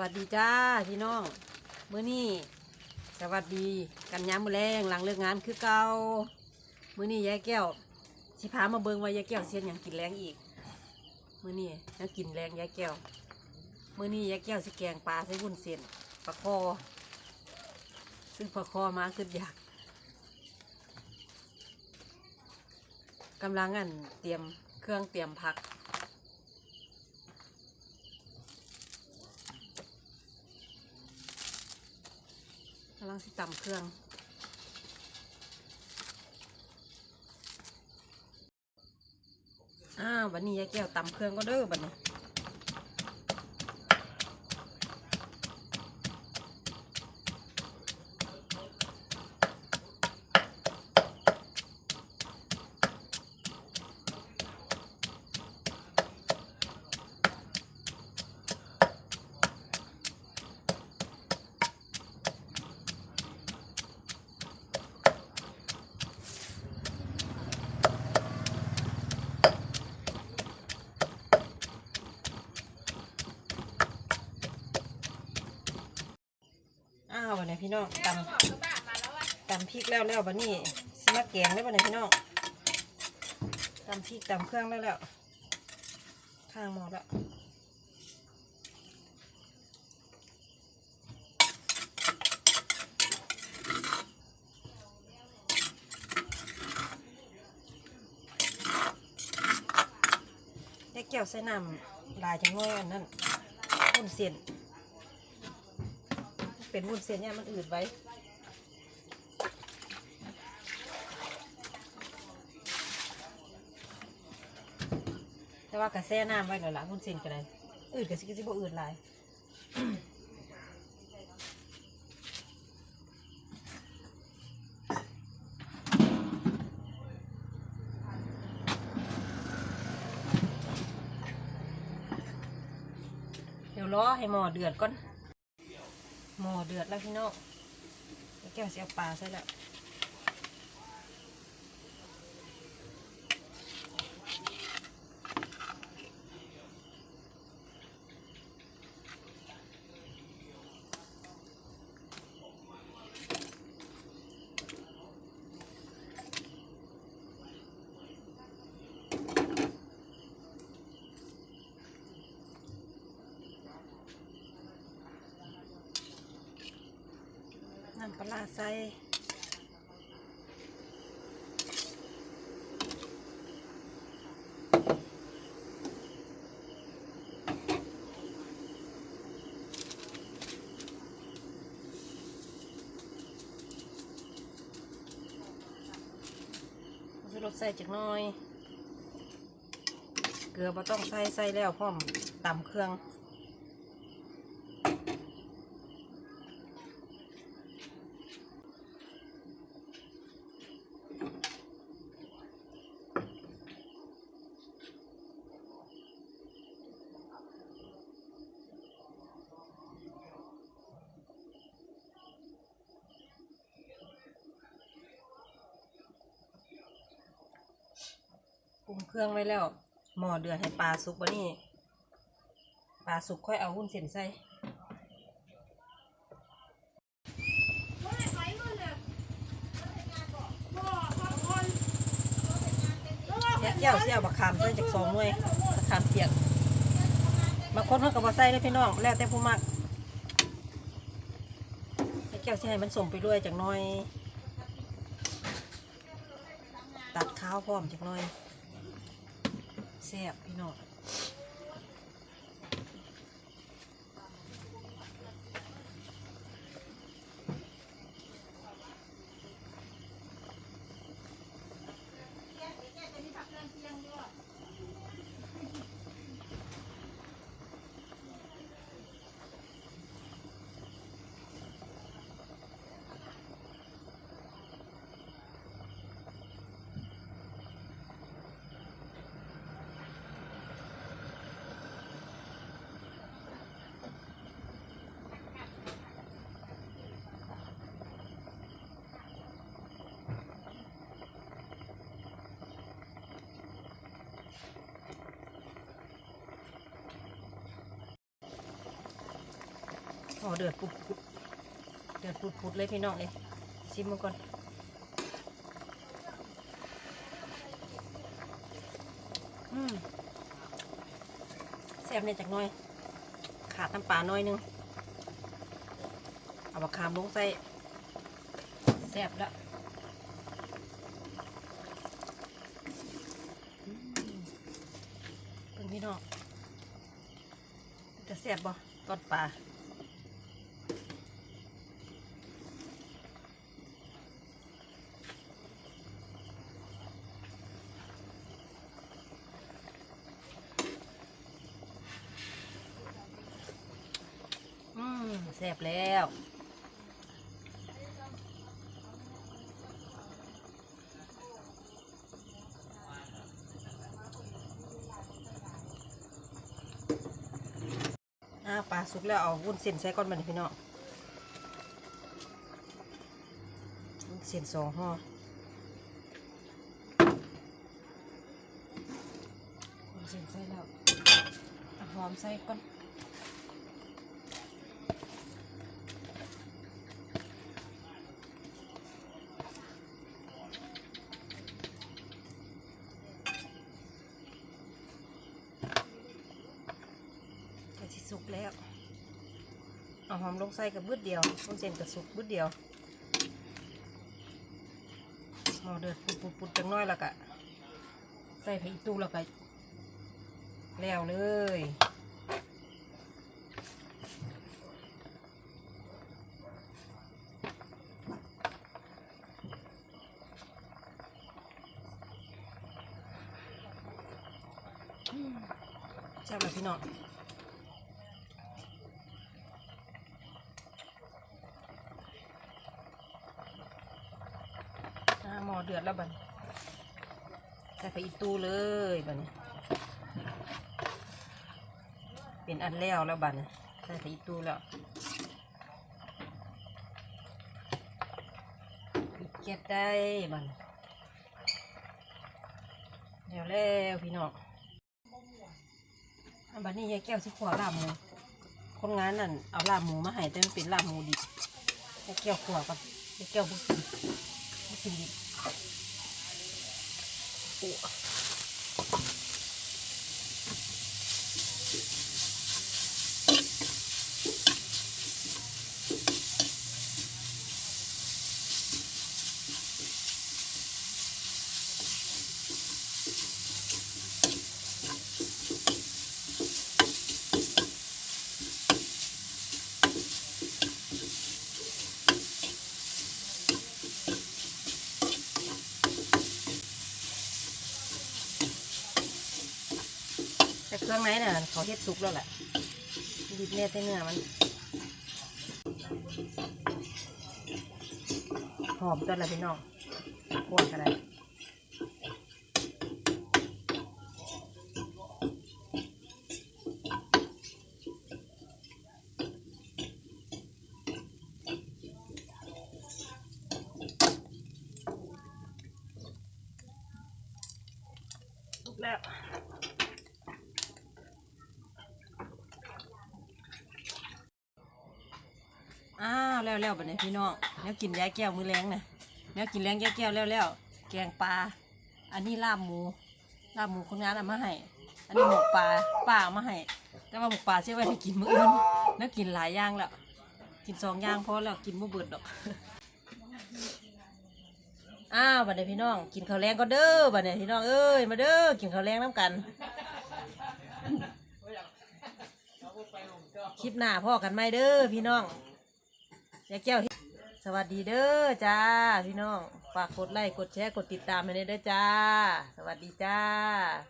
วัสดีจ้าพี่น้องเมื้อนี้สวัสดีกันย้ำมือแรงหลังเลิกงานคือเก่าเมื้อนี้ยายแก้วสิพามาเบิงว่ายายแก้วเสียนยังกินแรงอีกเมื้อนี้ยังกินแรงยายแก้วเมื้อนี้ยายแก้วสิแกงปลาใส่วุ้นเส้นปลาคอ ซึ่งปลาคอมาคืออยากกำลังอันเตรียมเครื่องเตรียมผัก ต้องสิตำเครื่อง อ้าววันนี้ยายแก้วตำเครื่องก็เด้อบัดนี้ พี่น้องตำตำพริกแล้วแล้วบัดนี้สิมาแกงได้วบัดนี้พี่น้องตำพริกตำเครื่องแล้วแล้วข้างหมดแล้วยายแก้วใส่น้ำลายจังน้อยอันนั้นวุ้นเส้น เป็นวุ้นเส้นเนี่ยมันอืดไว้แต่ว่ากระแซ่น้ำไว้แล้วล่ะวุ้นเส้นก็ได้อืดก็สิก็สิบอืดหลายเดี๋ยวรอให้หมอเดือดก่อน หม้อเดือดแล้วพี่น้องแก้วเสียปลาใส่แล้วำปลาใส่เอารสใส่จักน้อย เกลือบ่ต้องใส่ใส่แล้วพร้อมตำเครื่อง รุงเครื่องไว้แล้ว หม้อเดือดให้ปลาสุกวะนี่ปลาสุกค่อยเอาหุ้นเส้นใส่แก้วเสี่ยวบักขามใส่จากสองหน่วยบักขามเปียกบางคนเขาก็บ่ใส่เลยพี่น้องแล้วแต่ผู้มักแก้วสิให้มันสมไปด้วยจากหน้อย ตัดข้าวพร้อมจากหน้อย แซ่บพี่น้อง อ๋อเดือดปุดปุดเดือดปุดปุดเลยพี่น้องเลยชิมมันก่อนอืมแซ่บเนี่ยจากน้อย ขาดน้ำปลาน้อยหนึง เอาบะขามลงใส่แซ่บล้วอืมเพิ่งพี่น้องจะแซ่บบ่ตอดปลาอืม แซ่บแล้วอาปลาสุกแล้วเอาวุ้นเส้นใส่ก้อนมันพี่น้องวุ้นเส้นสองห่อวุ้นเส้นใส่แล้วหอมใส่ก้อนก็ สุกแล้ว เอาหอมลงใส่กับบึดเดียววุ้นเส้นกับสุกบึดเดียวหม้อเดือดปุดปุดปุดจังน้อยแล้วก็ใส่ผักอีตู้แล้วก็แล้วเลยอืมแซ่บเลยพี่น้อง อ่าหม้อ เดือดแล้วบันใส่ไปอีตู้เลยบันเป็นอันแล้วแล้วบันใส่ไปอีตู้แล้วเก็บได้บันี้แล้วแล้วพี่น้องอันบัดนี้ยายแก้วสิขวลาบหมูคนงานนั่นเอาลาบหมูมาให้แต่มันเป็นลาบหมูดิบยายแก้วขวากับยายแก้วบุกินไม่กินดิบ 我。 รื่องในน่ะเขาเฮ็ดสุกแล้วแหละดิบเนี่ยแต่เนื้อมันหอมตัวละพี่น้องพวกกันเลยแล้ว อ้าว แล้วแล้วบัดนี้พี่น้องแล้วกินยายแก้วมือแรงนะแล้วกินแรงยายแก้วแล้วแล้วแกงปลา อันนี้ลาบหมู ลาบหมูคนงานเอามาให้ อันนี้หมกปลาป้าเอามาให้ แต่ว่าหมกปลาเชื่อไว้ให้กินมื้ออื่นแล้วกินหลายอย่างแล้ว กินสองอย่างพอแล้วกินบ่เบิดดอก อ้าวบัดนี้พี่น้อง กินข้าวแรงก็เด้อบัดนี้พี่น้องเอ้ยมาเด้อกินข้าวแรงน้ำกันคลิปหน้าพ่อกันไหมเด้อพี่น้อง ยายแก้วสวัสดีเด้อจ้าพี่น้องฝากกดไลค์กดแชร์กดติดตามให้ด้วยเด้อจ้า สวัสดีจ้า